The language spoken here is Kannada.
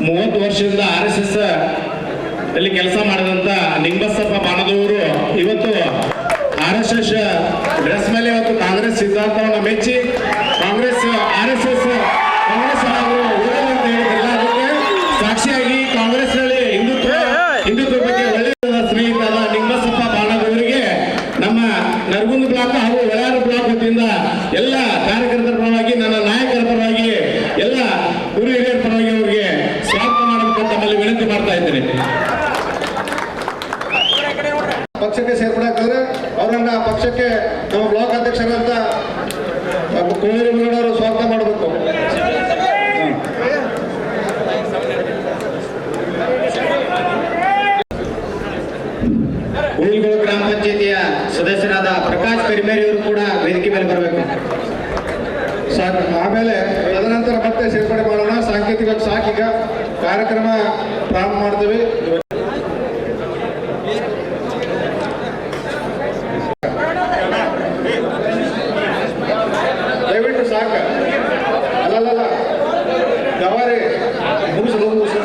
ವರ್ಷದಿಂದ ಆರ್ ಎಸ್ ಎಸ್ ಅಲ್ಲಿ ಕೆಲಸ ಮಾಡಿದಂತ ನಿಂಬಸಪ್ಪ ಬಾಣದವರು ಇವತ್ತು ಆರ್ ಎಸ್ ಎಸ್ ಡ್ರೆಸ್ ಮೇಲೆ ಇವತ್ತು ಕಾಂಗ್ರೆಸ್ ಸಿದ್ಧಾಂತವನ್ನು ಮೆಚ್ಚಿ Congress R S S Congress ಹಾಗೂ ಅಂತ ಅದಕ್ಕೆ ಸಾಕ್ಷಿಯಾಗಿ ಕಾಂಗ್ರೆಸ್ನಲ್ಲಿ ಹಿಂದುತ್ವ ಹಿಂದುತ್ವ ಬಗ್ಗೆ ಒಳ್ಳೆಯ ಸ್ನೇಹಿತರಾದ ನಿಂಬಸಪ್ಪ ಬಾಣದವರಿಗೆ ನಮ್ಮ ನರಗುಂದ ಬ್ಲಾಕ್ ಹಾಗೂ ಒಳಾರ ಬ್ಲಾಕ್ ವತಿಯಿಂದ ಎಲ್ಲ ಕಾರ್ಯಕರ್ತರ ಪರವಾಗಿ ನನ್ನ ನಾಯಕರ ಪಕ್ಷಕ್ಕೆ ಸೇರ್ಪಡಾಕಿದ್ರೆ ಅವರನ್ನ ಪಕ್ಷಕ್ಕೆ ನಮ್ಮ ಬ್ಲಾಕ್ ಅಧ್ಯಕ್ಷರಂತ ಕೋರಿ ಮುನ್ನಡವರು ಸ್ವಾಗತ ಮಾಡಬೇಕು. ಉಳಿಗಳು ಗ್ರಾಮ ಪಂಚಾಯತಿಯ ಸದಸ್ಯರಾದ ಪ್ರಕಾಶ್ ಕರಿಮೇರಿಯವರು ಕೂಡ ವೇದಿಕೆ ಮೇಲೆ ಬರಬೇಕು. ಸಾಕು. ಆಮೇಲೆ ತದನಂತರ ಮತ್ತೆ ಸೇರ್ಪಡೆ ಮಾಡೋಣ. ಸಾಂಕೇತಿಕ ಸಾಕೀಗ ಕಾರ್ಯಕ್ರಮ ಪ್ರಾರಂಭ ಮಾಡ್ತೇವೆ. ಯಾಕ ಅಲ್ಲಲ್ಲ ಯಾವಾರೇ ಮುಗಿಸು ಮುಗಿಸು